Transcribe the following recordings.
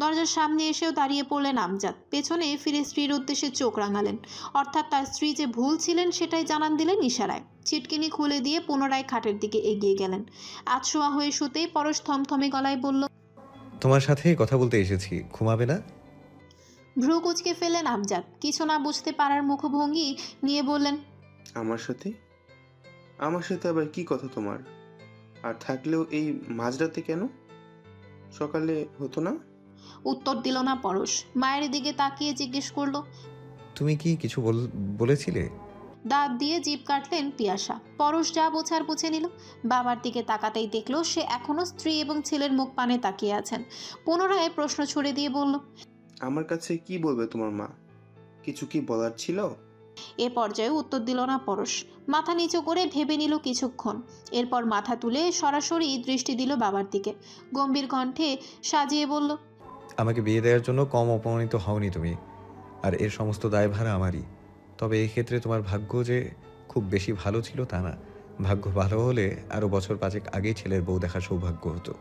দরজার সামনে এসেও দাঁড়িয়ে পড়লেন আমজাদ। পেছনে ফিরে স্ত্রীর উদ্দেশ্যে চোখ রাঙালেন। অর্থাৎ তার স্ত্রী যে ভুল ছিলেন সেটাই জানান দিলেন ইশারায়। ছিটকিনি খুলে দিয়ে পুনরায় খাটের দিকে এগিয়ে গেলেন। আতশোয়া হয়ে শুতেই পরশ থমথমে গলায় বলল তোমার সাথেই কথা বলতে এসেছি ঘুমাবে না? ভ্রু কুচকে ফেললেন আমজাদ। কিছু না বুঝতে পারার মুখভঙ্গি নিয়ে বললেন আমার সাথে? আমার সাথে আবার কি কথা তোমার? আর থাকলেও এই মাঝরাতে কেন? সকালে হতো না? উত্তর দিল না পরশ। মায়ের দিকে তাকিয়ে জিজ্ঞেস করল তুমি কি কিছু বল- বলেছিলে? দাঁত দিয়ে জিভ কাটলেন পিয়াসা। পরশ যা বোঝার বুঝে নিল। বাবার দিকে তাকাতেই দেখল সে এখনও স্ত্রী এবং ছেলের মুখ পানে তাকিয়ে আছেন। পুনরায় প্রশ্ন ছুড়ে দিয়ে বলল আমার কাছে কি বলবে তোমার মা? কিছু কি বলার ছিল? এ পর্যায়ে উত্তর দিল না পরশ। মাথা নিচু করে ভেবে নিল কিছুক্ষণ। এরপর মাথা তুলে সরাসরি দৃষ্টি দিল বাবার দিকে। গম্ভীর কণ্ঠে সাজিয়ে বলল আমাকে বিয়ে দেওয়ার জন্য কম অপমানিত হওনি তুমি আর এর সমস্ত দায়ভার আমারই। তবে এই ক্ষেত্রে তোমার ভাগ্য যে খুব বেশি ভালো ছিল তা না। ভাগ্য ভালো হলে আরও বছর পাঁচেক আগেই ছেলের বউ দেখার সৌভাগ্য হতো।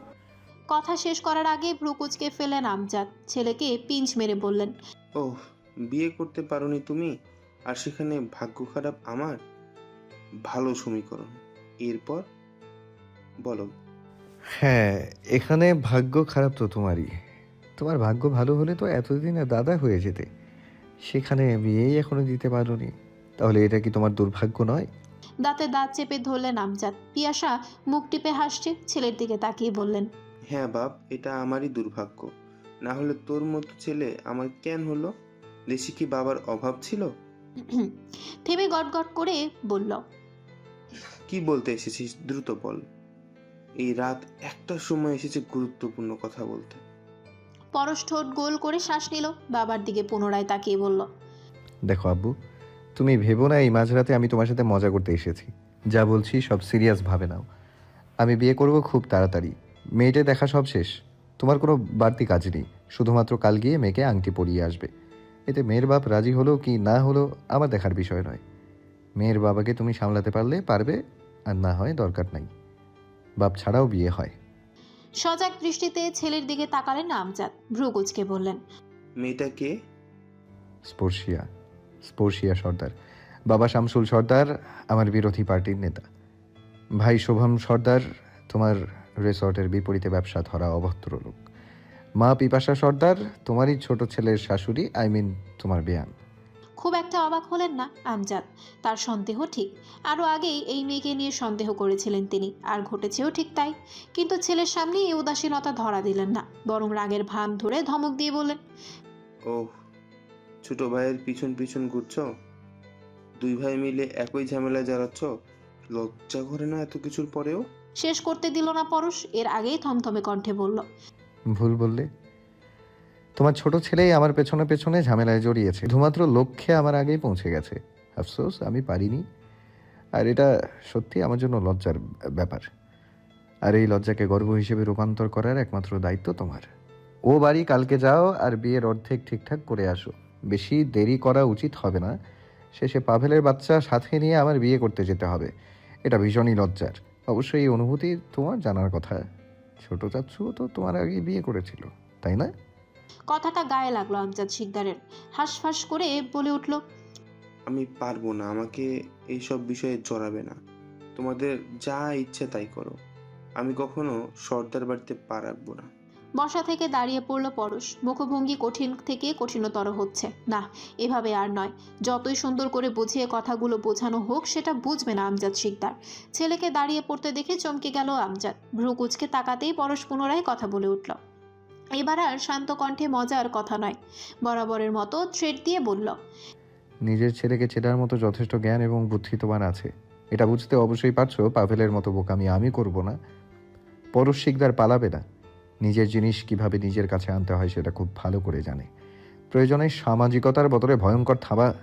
কথা শেষ করার আগে ভ্রু কুচকে ফেলেন আমজাদ। ছেলেকে পিঞ্চ মেরে বললেন ও বিয়ে করতে পারোনি তুমি? আর সেখানে ভাগ্য খারাপ আমার? ভালো সমীকরণ। এরপর? বলো। হ্যাঁ এখানে ভাগ্য খারাপ তো তোমারই। তোমার ভাগ্য ভালো হলে তো এতদিনে দাদা হয়ে যেতে। সেখানে বিয়েই এখনও দিতে পারোনি। তাহলে এটা কি তোমার দুর্ভাগ্য নয়? দাঁতে দাঁত চেপে ধরলেন আমজাদ। পিয়াসা মুখ টিপে হাসছে ছেলের দিকে তাকিয়ে বললেন হ্যাঁ বাপ এটা আমারই দুর্ভাগ্য। না হলে তোর মতো ছেলে আমার কেন হলো? দেশে কি বাবার অভাব ছিল? থেমে গটগট করে বলল কি বলতে এসেছিস? দ্রুত বল। এই রাত একটার সময় এসেছে গুরুত্বপূর্ণ কথা বলতে। পরশ ঠোঁট গোল করে শ্বাস নিল। বাবার দিকে পুনরায় তাকিয়ে বলল, দেখো আব্বু, তুমি ভেবো না এই মাঝরাতে আমি তোমার সাথে মজা করতে এসেছি। যা বলছি সব সিরিয়াস ভাবে নাও। আমি বিয়ে করব খুব তাড়াতাড়ি। মেয়েটে দেখা সব শেষ। তোমার কোনো বাড়তি কাজ নেই। শুধুমাত্র কাল গিয়ে মেয়েকে আংটি পরিয়ে আসবে। এতে মেয়ের বাপ রাজি হলো কি না হলো আমার দেখার বিষয় নয়। মেয়ের বাবাকে তুমি সামলাতে পারলে পারবে, আর না হয় দরকার নাই। বাপ ছাড়াও বিয়ে হয়। সজাগ দৃষ্টিতে ছেলের দিকে তাকালেন আমজাদ। ভ্রু কুচকে বললেন মেয়েটা কে? স্পর্শিয়া স্পর্শিয়া সর্দার। বাবা শামসুল সর্দার আমার বিরোধী পার্টির নেতা। ভাই শোভম সর্দার তোমার রিসর্টের বিপরীতে ব্যবসা ধরা অভদ্র লোক মা পিপাসা সর্দার তোমারই ছোট ছেলের শাশুড়ি আই মিন তোমার বেয়ান। খুব একটা অবাক হলেন না আমজাদ। তার সন্দেহ ঠিক। আরও আগেই এই মেয়েকে নিয়ে সন্দেহ করেছিলেন তিনি আর ঘটেছেও ঠিক তাই। কিন্তু ছেলের সামনে এই উদাসীনতা ধরা দিলেন না বরং রাগের ভান ধরে ধমক দিয়ে বললেন ও ছোট ভাইয়ের পিছন পিছন ঘুরছ? দুই ভাই মিলে একই ঝামেলায় জড়াচ্ছ লজ্জা করে না এত কিছুর পরেও? শেষ করতে দিল না পরশ এর আগেই থমথমে কণ্ঠে বলল ভুল বললে তোমার ছোট ছেলেই আমার পেছনে পেছনে ঝামেলায় জড়িয়েছে। শুধুমাত্র লক্ষ্যে আমার আগেই পৌঁছে গেছে। আফসোস, আমি পারিনি। আর এটা সত্যি আমার জন্য লজ্জার ব্যাপার। আর এই লজ্জাকে গর্ব হিসেবে রূপান্তর করার একমাত্র দায়িত্ব তোমার। ও বাড়ি কালকে যাও আর বিয়ের অর্ধেক ঠিকঠাক করে আসো। বেশি দেরি করা উচিত হবে না। শেষে পাভেলের বাচ্চা সাথে নিয়ে আমার বিয়ে করতে যেতে হবে। এটা ভীষণই লজ্জার। অবশ্যই এই অনুভূতি তোমার জানার কথা। ছোট চাচ্ছু তো তোমার আগে বিয়ে করেছিল, তাই না? কথাটা গায়ে লাগল আমজাদ শিকদারের। হাঁসফাঁস করে বলে উঠল আমি পারব না আমাকে এইসব বিষয়ে জড়াবে না। তোমাদের যা ইচ্ছে তাই করো। আমি কখনো সর্দার বাড়িতে পা রাখব না। বসা থেকে দাঁড়িয়ে পড়ল পরশ। মুখভঙ্গি কঠিন থেকে কঠিনতর হচ্ছে। না এভাবে আর নয়। যতই সুন্দর করে বুঝিয়ে কথাগুলো বোঝানো হোক সেটা বুঝবে না আমজাদ শিকদার। ছেলেকে দাঁড়িয়ে পড়তে দেখে চমকে গেল আমজাদ। ভ্রু কুচকে তাকাতেই পরশ পুনরায় কথা বলে উঠল এবার আর শান্ত কণ্ঠে মজার কথা নয়। বরাবরের মতো থ্রেড দিয়ে বলল, নিজের ছেলেকে চেনার মতো যথেষ্ট জ্ঞান এবং বুদ্ধি তোমার আছে। এটা বুঝতে অবশ্যই পারছ, পাভেলের মতো বোকামি আমি করব না। পরশ শিকদার পালাবে না। নিজের জিনিস কীভাবে নিজের কাছে আনতে হয় সেটা খুব ভালো করে জানে। প্রয়োজনে সামাজিকতার বদলে ভয়ঙ্কর থাবা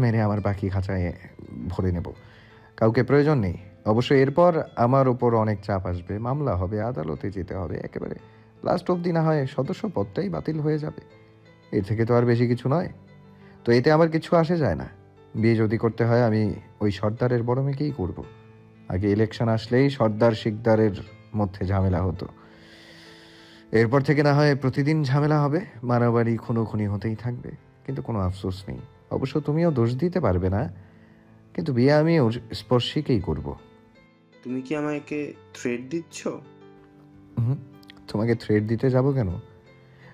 মেরে আমার বাকি খাঁচায় ভরে নেব। কাউকে প্রয়োজন নেই। অবশ্যই এরপর আমার ওপর অনেক চাপ আসবে। মামলা হবে, আদালতে যেতে হবে, একেবারে লাস্ট অবধি না হয় সদস্য পদটাই বাতিল হয়ে যাবে। এর থেকে তো আর বেশি কিছু নয়। তো এতে আমার কিছু আসে যায় না। বিয়ে যদি করতে হয় আমি ওই সর্দারের বড় মেয়েকেই করব। আগে ইলেকশন আসলেই সর্দার শিকদারের মধ্যে ঝামেলা হতো। এরপর থেকে না হয় প্রতিদিন ঝামেলা হবে মারামারি খুনোখুনি হতেই থাকবে। কিন্তু কোনো আফসোস নেই। অবশ্য তুমিও দোষ দিতে পারবে না। কিন্তু বিয়ে আমি ওর স্পর্শীকেই করব। তুমি কি আমাকে থ্রেড দিচ্ছ? হুম তোমাকে থ্রেড দিতে যাব কেন?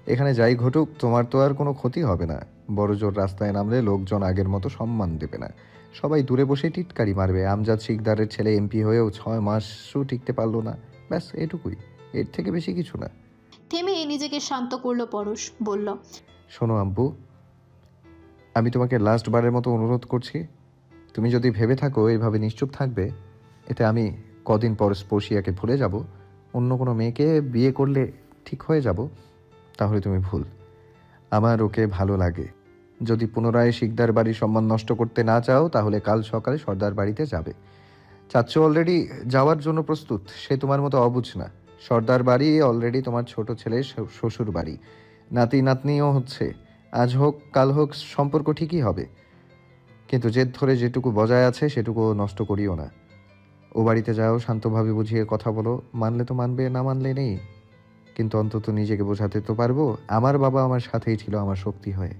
এখানে যাই ঘটুক তোমার তো আর কোনো ক্ষতি হবে না। বড় জোর রাস্তায় নামলে লোকজন আগের মতো সম্মান দেবে না। সবাই দূরে বসে টিটকারি মারবে। আমজাদ শিকদারের ছেলে এমপি হয়েও ছয় মাসও টিকতে পারল না। ব্যাস এটুকুই। এর থেকে বেশি কিছু না। থেমে নিজেকে শান্ত করল পরশ বলল শোনো আব্বু আমি তোমাকে লাস্ট বারের মতো অনুরোধ করছি। তুমি যদি ভেবে থাকো এইভাবে নিশ্চুপ থাকবে এতে আমি কদিন পর স্পর্শিয়াকে ভুলে যাব। অন্য কোনো মেয়েকে বিয়ে করলে ঠিক হয়ে যাব, তাহলে তুমি ভুল। আমার ওকে ভালো লাগে। যদি পুনরায় শিকদার বাড়ির সম্মান নষ্ট করতে না চাও, তাহলে কাল সকালে সর্দার বাড়িতে যাবে। চাচ্ছ অলরেডি যাওয়ার জন্য প্রস্তুত, সে তোমার মতো অবুঝ না। সর্দার বাড়ি অলরেডি তোমার ছোট শ্বশুর- শ্বশুর বাড়ি। নাতি নাতনিও হচ্ছে। আজ হোক, কাল হোক, সম্পর্ক ঠিকই হবে। কিন্তু জেদ ধরে যেটুকু বজায় আছে, সেটুকু নষ্ট করিও না। ও বাড়িতে যাও, শান্তভাবে বুঝিয়ে কথা বলো। মানলে তো মানবে, না মানলে নেই। কিন্তু অন্তত নিজেকে বোঝাতে তো পারব, আমার বাবা আমার সাথেই ছিল, আমার শক্তি হয়ে।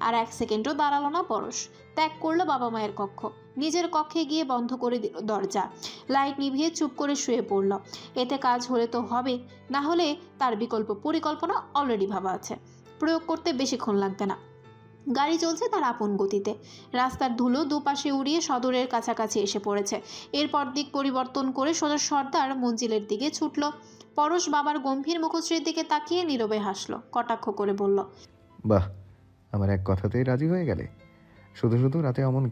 আর এক সেকেন্ডও দাঁড়াল না পরশ। ত্যাগ করল বাবা মায়ের কক্ষ। নিজের কক্ষে গিয়ে বন্ধ করে দিল দরজা। লাইট নিভিয়ে চুপ করে শুয়ে পড়ল। এতে কাজ হলে তো হবে, না হলে তার বিকল্প পরিকল্পনা অলরেডি ভাবা আছে। প্রয়োগ করতে বেশিক্ষণ লাগবে না। গাড়ি চলছে তার আপন গতিতে। রাস্তার ধুলো দুপাশে উড়িয়ে সদরের কাছাকাছি এসে পড়েছে। এরপর দিক পরিবর্তন করে সোজা সর্দার মঞ্জিলের দিকে ছুটল। পরশ বাবার গম্ভীর মুখশ্রীর দিকে তাকিয়ে নীরবে হাসলো কটাক্ষ করে বলল বাহ আমার এক কথাতেই রাজি হয়ে গেলে। শুধু শুধু রাতে অমন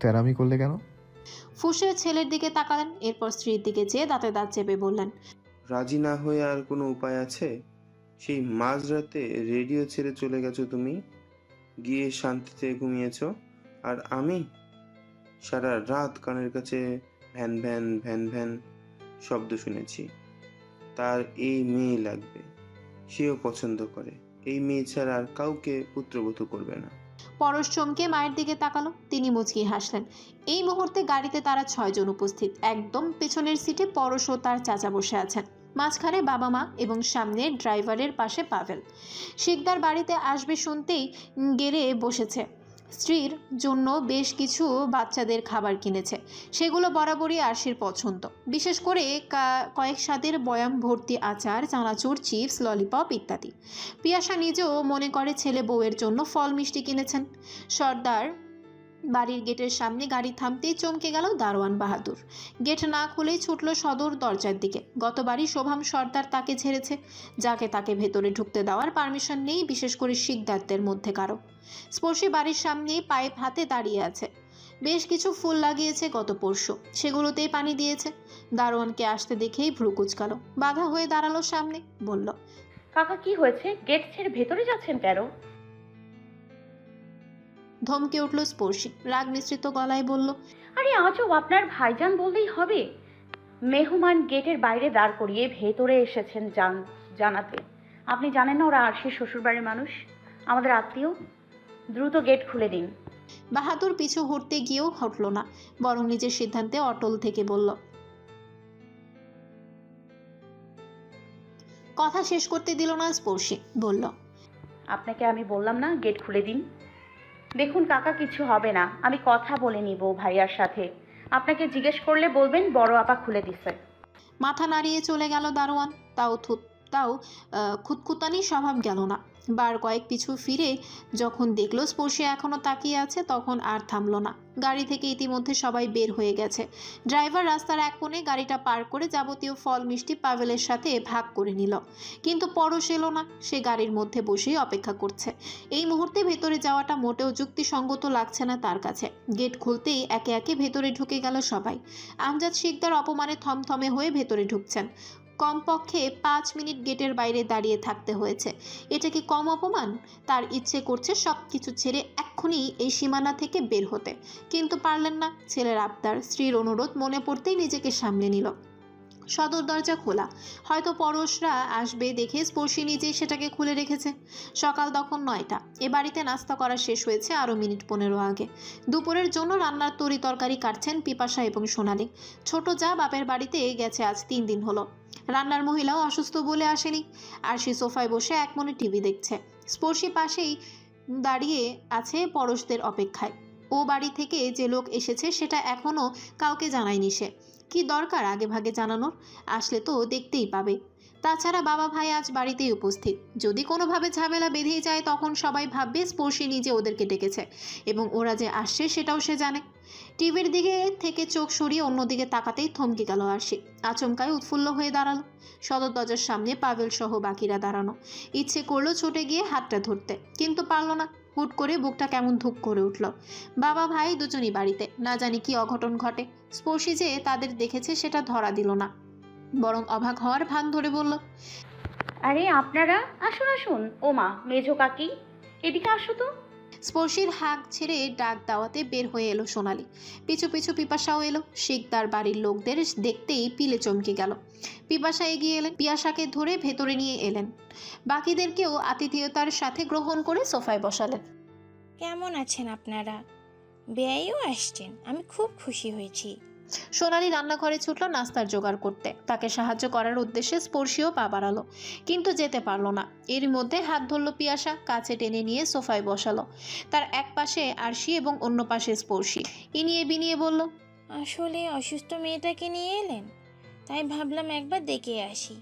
তেরামি করলে কেন? ফুসে ছেলের দিকে তাকালেন এরপর স্ত্রীর দিকে চেয়ে দাঁতে দাঁত চেপে বললেন রাজি না হয়ে আর কোনো উপায় আছে? সেই মাঝরাতে রেডিও ছেড়ে চলে গেছো তুমি? গিয়ে শান্তিতে ঘুমিয়েছ? আর আমি সারা রাত কানের কাছে ভ্যান ভ্যান ভ্যান ভ্যান শব্দ শুনেছি। তার এই মেয়ে লাগবে, সেও পছন্দ করে। এই মেয়ে ছাড়া আর কাউকে পুত্রবধূ করবে না। পরশ চমকে মায়ের দিকে তাকালো, তিনি মুচকি হাসলেন। এই মুহূর্তে গাড়িতে তারা ছয়জন উপস্থিত। একদম পেছনের সিটে পরশ ও তার চাচা বসে আছেন। মাঝখানে বাবা মা এবং সামনে ড্রাইভারের পাশে পাভেল। শিকদার বাড়িতে আসবে শুনতেই গেড়ে বসেছে। স্ত্রীর জন্য বেশ কিছু বাচ্চাদের খাবার কিনেছে। সেগুলো বরাবরই আরশির পছন্দ। বিশেষ করে কয়েক স্বাদের বয়াম ভর্তি আচার, চানাচুর, চিপস, ললিপপ ইত্যাদি। পিয়াসা নিজেও মনে করে ছেলে বউয়ের জন্য ফল মিষ্টি কিনেছেন। সর্দার বাড়ির গেটের সামনে গাড়ি থামতেই চমকে গেল দারোয়ান বাহাদুর। গেট না খুলেই ছুটল সদর দরজার দিকে। গতবারই শোভাম সর্দার তাকে ছেড়েছে যাকে তাকে ভেতরে ঢুকতে দেওয়ার পারমিশন নেই, বিশেষ করে শিকদারদের মধ্যে কারও। স্পর্শী বাড়ির সামনেই পাইপ হাতে দাঁড়িয়ে আছে। বেশ কিছু ফুল লাগিয়েছে গত পরশু। সেগুলোতেই পানি দিয়েছে। দারোয়ানকে আসতে দেখেই ভ্রু কুচকালো। বাধা হয়ে দাঁড়াল সামনে, বলল, কাকা, কি হয়েছে? গেট ছেড়ে ভেতরে যাচ্ছেন কেন? ধমকে উঠল স্পর্শী রাগ মিশ্রিত গলায় বলল আরে আজও আপনার ভাইজান বললেই হবে। মেহমান গেটের বাইরে দাঁড় করিয়ে ভেতরে এসেছেন জান জানাতে। আপনি জানেন না ওরা আরশির শ্বশুরবাড়ির মানুষ? আমাদের আত্মীয়? দ্রুত গেট খুলে দিন। বাহাদুর পিছু হটতে গিয়েও হটল না বরং নিজের সিদ্ধান্তে অটল থেকে বলল কথা শেষ করতে দিল না স্পর্শী বলল আপনাকে আমি বললাম না গেট খুলে দিন। দেখুন কাকা, কিছু হবে না। আমি কথা বলে নিব ভাইয়ার সাথে। আপনাকে জিজ্ঞেস করলে বলবেন, বড় আপা খুলে দিছে। মাথা নাড়িয়ে চলে গেল দারোয়ান। তাও থুত তাও খুতখুতানি স্বভাব গেল না। বার কয়েক পিছু ফিরে যখন দেখল স্পর্শে এখনও তাকিয়ে আছে, তখন আর থামলো না। গাড়ি থেকে ইতিমধ্যে সবাই বের হয়ে গেছে। ড্রাইভার রাস্তার এক কোণে গাড়িটা পার করে যাবতীয় ফল মিষ্টি পাভেলের সাথে ভাগ করে নিল। কিন্তু পরশ এলো না, সে গাড়ির মধ্যে বসেই অপেক্ষা করছে। এই মুহূর্তে ভেতরে যাওয়াটা মোটেও যুক্তিসঙ্গত লাগছে না তার কাছে। গেট খুলতেই একে একে ভেতরে ঢুকে গেল সবাই। আমজাদ শিকদার অপমানে থমথমে হয়ে ভেতরে ঢুকছেন। কমপক্ষে পাঁচ মিনিট গেটের বাইরে দাঁড়িয়ে থাকতে হয়েছে। এটা কি কম অপমান? তার ইচ্ছে করছে সব কিছু ছেড়ে এক্ষুনি এই সীমানা থেকে বের হতে। কিন্তু পারলেন না। ছেলের আবদার, স্ত্রীর অনুরোধ মনে পড়তেই নিজেকে সামলে নিল। সদর দরজা খোলা। হয়তো পরশরা আসবে দেখে স্পর্শী নিজেই সেটাকে খুলে রেখেছে। সকাল তখন নয়টা। এ বাড়িতে নাস্তা করা শেষ হয়েছে আরও মিনিট পনেরো আগে। দুপুরের জন্য রান্নার তরি তরকারি কাটছেন পিপাসা এবং সোনালি। ছোট যা বাপের বাড়িতে গেছে আজ তিন দিন হলো। রান্নার মহিলাও অসুস্থ বলে আসেনি। আর সে সোফায় বসে এক মনে টিভি দেখছে। স্পর্শী পাশেই দাঁড়িয়ে আছে পরশদের অপেক্ষায়। ও বাড়ি থেকে যে লোক এসেছে সেটা এখনও কাউকে জানায়নি সে। কি দরকার আগে ভাগে জানানোর? আসলে তো দেখতেই পাবে। তাছাড়া বাবা ভাই আজ বাড়িতেই উপস্থিত। যদি কোনোভাবে ঝামেলা বেঁধে যায়, তখন সবাই ভাববে স্পর্শী নিজে ওদেরকে ডেকেছে এবং ওরা যে আসছে সেটাও সে জানে। টিভির দিকে থেকে চোখ সরিয়ে অন্যদিকে তাকাতেই থমকে গেল আরশি। আচমকায় উৎফুল্ল হয়ে দাঁড়াল। সদর দরজার সামনে পাভেল সহ বাকিরা দাঁড়ানো। ইচ্ছে করল ছুটে গিয়ে হাতটা ধরতে, কিন্তু পারল না। হুট করে বুকটা কেমন ধুপ করে উঠল। বাবা ভাই দুজনই বাড়িতে। না জানি কি অঘটন ঘটে। স্পর্শী যে তাদের দেখেছে সেটা ধরা দিল না। বরং অবাক হওয়ার ভান ধরে বলল আরে আপনারা আসুন আসুন। ও মা মেজো কাকি এদিকে আসো তো। স্পর্শীর হাঁক ছেড়ে ডাক দাওয়াতে বের হয়ে এলো সোনালি। পিছু পিছু পিপাসাও এলো। শিকদার বাড়ির লোকদের দেখতেই পিলে চমকে গেল। পিপাসা এগিয়ে এলেন পিয়াসাকে ধরে ভেতরে নিয়ে এলেন। বাকিদেরকেও আতিথেয়তার সাথে গ্রহণ করে সোফায় বসালেন। কেমন আছেন আপনারা? বেয়াইও আসছেন। আমি খুব খুশি হয়েছি। সোনালি রান্নাঘরে ছুটল নাস্তার জোগাড় করতে। তাকে সাহায্য করার উদ্দেশ্যে স্পর্শীও পা বাড়ালো কিন্তু যেতে পারল না। এর মধ্যে হাত ধরল পিয়াসা কাছে টেনে নিয়ে সোফায় বসালো। তার এক পাশে আরশি এবং অন্য পাশে স্পর্শী। ইনিয়ে বিনিয়ে বলল আসলে অসুস্থ মেয়েটাকে নিয়ে এলেন? তাই ভাবলাম একবার দেখে আসি।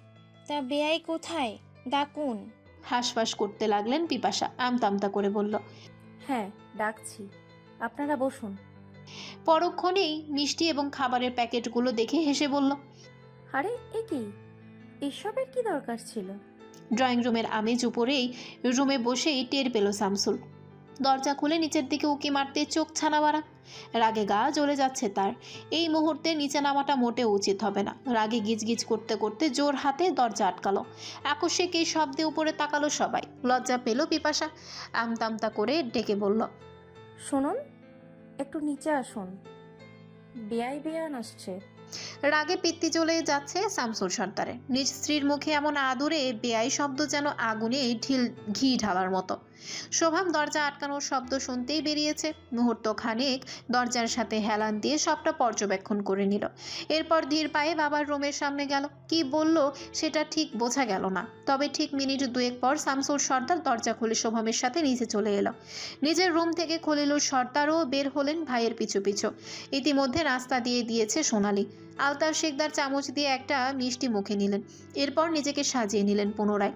তা বেয়াই কোথায়? ডাকুন। হাঁসফাঁস করতে লাগলেন পিপাসা আমতামতা করে বলল হ্যাঁ ডাকছি। আপনারা বসুন। পরক্ষণেই মিষ্টি এবং খাবারের প্যাকেটগুলো দেখে হেসে বলল আরে এ কি? এসবের কি দরকার ছিল? ড্রয়িং রুমের আমেজ উপরেই রুমে বসেই টের পেল শামসুল দরজা খুলে নিচের দিকে উকি মারতে চোখ ছানা বাড়া রাগে গা জ্বলে যাচ্ছে তার। এই মুহূর্তে নিচে নামাটা মোটেও উচিত হবে না। রাগে গিজগিজ করতে করতে জোর হাতে দরজা আটকালো। আকস্মিক এই শব্দে উপরে তাকালো সবাই। লজ্জা পেল পিপাসা। আমতামতা করে ডেকে বলল শুনুন একটু নিচে আসুন। বেয়াই বেয়ান আসছে। রাগে পিত্তি চলে যাচ্ছে শামসুল সর্দারে নিজ স্ত্রীর মুখে এমন আদুরে বেয়াই শব্দ যেন আগুনে ঢিল ঘি ঢালার মতো। শোভাম দরজা আটকানোর শব্দ শুনতেই বেরিয়েছে। মুহূর্ত খানেক দরজার সাথে হেলান দিয়ে সবটা পর্যবেক্ষণ করে নিল। এরপর ধীর পায়ে বাবার রুমের সামনে গেল। কি বলল সেটা ঠিক বোঝা গেল না। তবে ঠিক মিনিট দুয়েক পর শামসুল সর্দার দরজা খুলে শোভামের সাথে নিচে চলে এলো। নিজের রুম থেকে খলিলুর সর্দারও বের হলেন ভাইয়ের পিছু পিছু। ইতিমধ্যে রাস্তা দিয়ে দিয়েছে সোনালি। আলতাফ শেখদার চামচ দিয়ে একটা মিষ্টি মুখে নিলেন। এরপর নিজেকে সাজিয়ে নিলেন পুনরায়।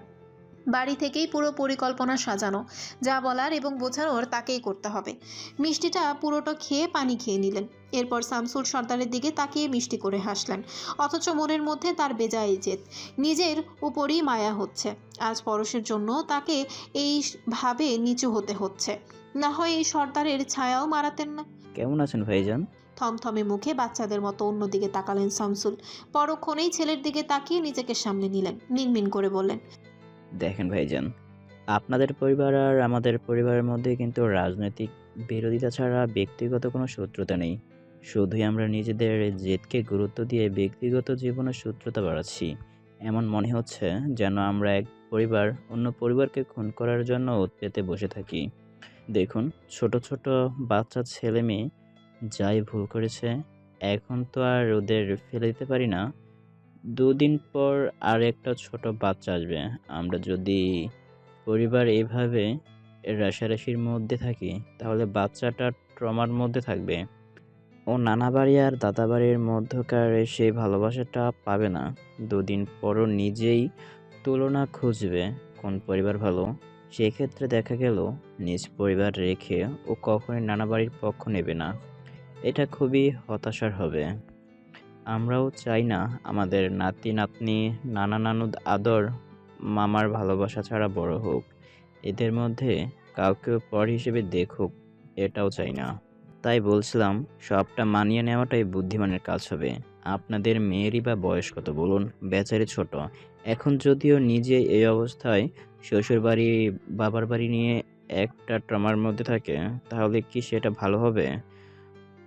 বাড়ি থেকেই পুরো পরিকল্পনা সাজানো। যা বলার এবং বোঝানোর তাকেই করতে হবে। মিষ্টিটা পুরোটা খেয়ে পানি খেয়ে নিলেন। এরপর শামসুল সর্দারের দিকে তাকিয়ে মিষ্টি করে হাসলেন। অথচ মনের মধ্যে তার বেজায় জেদ। নিজের উপরই মায়া হচ্ছে। আজ পরশের জন্য তাকে এইভাবে নিচু হতে হচ্ছে। না হয় এই সর্দারের ছায়াও মারাতেন না। কেমন আছেন ভাইজান? থমথমে মুখে বাচ্চাদের মতো অন্যদিকে তাকালেন শামসুল। পরক্ষণেই ছেলের দিকে তাকিয়ে নিজেকে সামনে নিলেন। মিনমিন করে বললেন দেখেন ভাইজান, আপনাদের পরিবার আর আমাদের পরিবারের মধ্যে কিন্তু রাজনৈতিক বিরোধিতা ছাড়া ব্যক্তিগত কোনো শত্রুতা নেই। শুধুই আমরা নিজেদের জেদকে গুরুত্ব দিয়ে ব্যক্তিগত জীবনে শত্রুতা বাড়াচ্ছি। এমন মনে হচ্ছে যেন আমরা এক পরিবার অন্য পরিবারকে খুন করার জন্য উৎপেতে বসে থাকি। দেখুন, ছোট ছোট বাচ্চা ছেলে মেয়ে যাই ভুল করেছে, এখন তো আর ওদের ফেলে দিতে পারি না। দুদিন পর আর একটা ছোট বাচ্চা আসবে। আমরা যদি পরিবার এইভাবে রাশারাশির মধ্যে থাকি, তাহলে বাচ্চাটা ট্রমার মধ্যে থাকবে। ও নানা বাড়ি আর দাদা বাড়ির মধ্যকার সেই ভালোবাসাটা পাবে না। দুদিন পরও নিজেই তুলনা খুঁজবে কোন পরিবার ভালো। সেক্ষেত্রে দেখা গেল, নিজ পরিবার রেখে ও কখনোই নানা বাড়ির পক্ষ নেবে না। এটা খুবই হতাশার হবে। আমরাও চাই না আমাদের নাতি, নাতনি, নানা নানুদ আদর মামার ভালোবাসা ছাড়া বড় হোক। এদের মধ্যে কাউকে পর হিসেবে দেখুক, এটাও চাই না। তাই বলছিলাম, সবটা মানিয়ে নেওয়াটাই বুদ্ধিমানের কাজ হবে। আপনাদের মেয়েরই বা বয়স কত বলুন? বেচারি ছোট। এখন যদিও নিজে এই অবস্থায় শ্বশুর বাড়ি বাবার বাড়ি নিয়ে একটা ট্রমার মধ্যে থাকে, তাহলে কি সেটা ভালো হবে?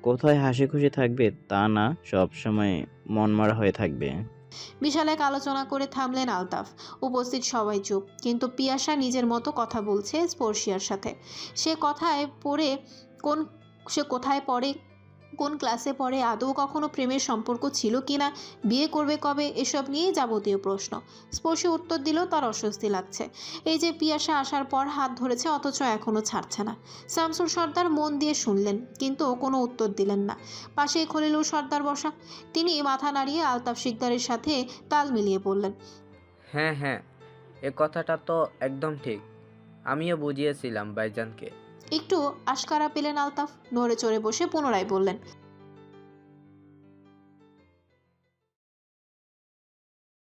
কোথায় হাসি খুশি থাকবে তা না সবসময় মনমারা হয়ে থাকবে। বিশাল এক আলোচনা করে থামলেন আলতাফ। উপস্থিত সবাই চুপ, কিন্তু পিয়াসা নিজের মতো কথা বলছে স্পর্শিয়ার সাথে। সে কথায় পড়ে কোন সে কোথায় পড়ে কোন ক্লাসে পড়ে আদৌ কখনো প্রেমের সম্পর্ক ছিল কিনা, বিয়ে করবে কবে, এসব নিয়েই যাবতীয় প্রশ্ন। স্পর্শী উত্তর দিলেও তার অস্বস্তি লাগছে। এই যে পিয়াসা আসার পর হাত ধরেছে, অথচ এখনও ছাড়ছে না। শামসুর সর্দার মন দিয়ে শুনলেন, কিন্তু কোনো উত্তর দিলেন না। পাশেই খলিলুর সর্দার বসা। তিনি মাথা নাড়িয়ে আলতাফ শিকদারের সাথে তাল মিলিয়ে বললেন হ্যাঁ হ্যাঁ এ কথাটা তো একদম ঠিক। আমিও বুঝিয়েছিলাম ভাইজানকে। একটু আশকারা পেলেন আলতাফ নড়ে চড়ে বসে পুনরায় বললেন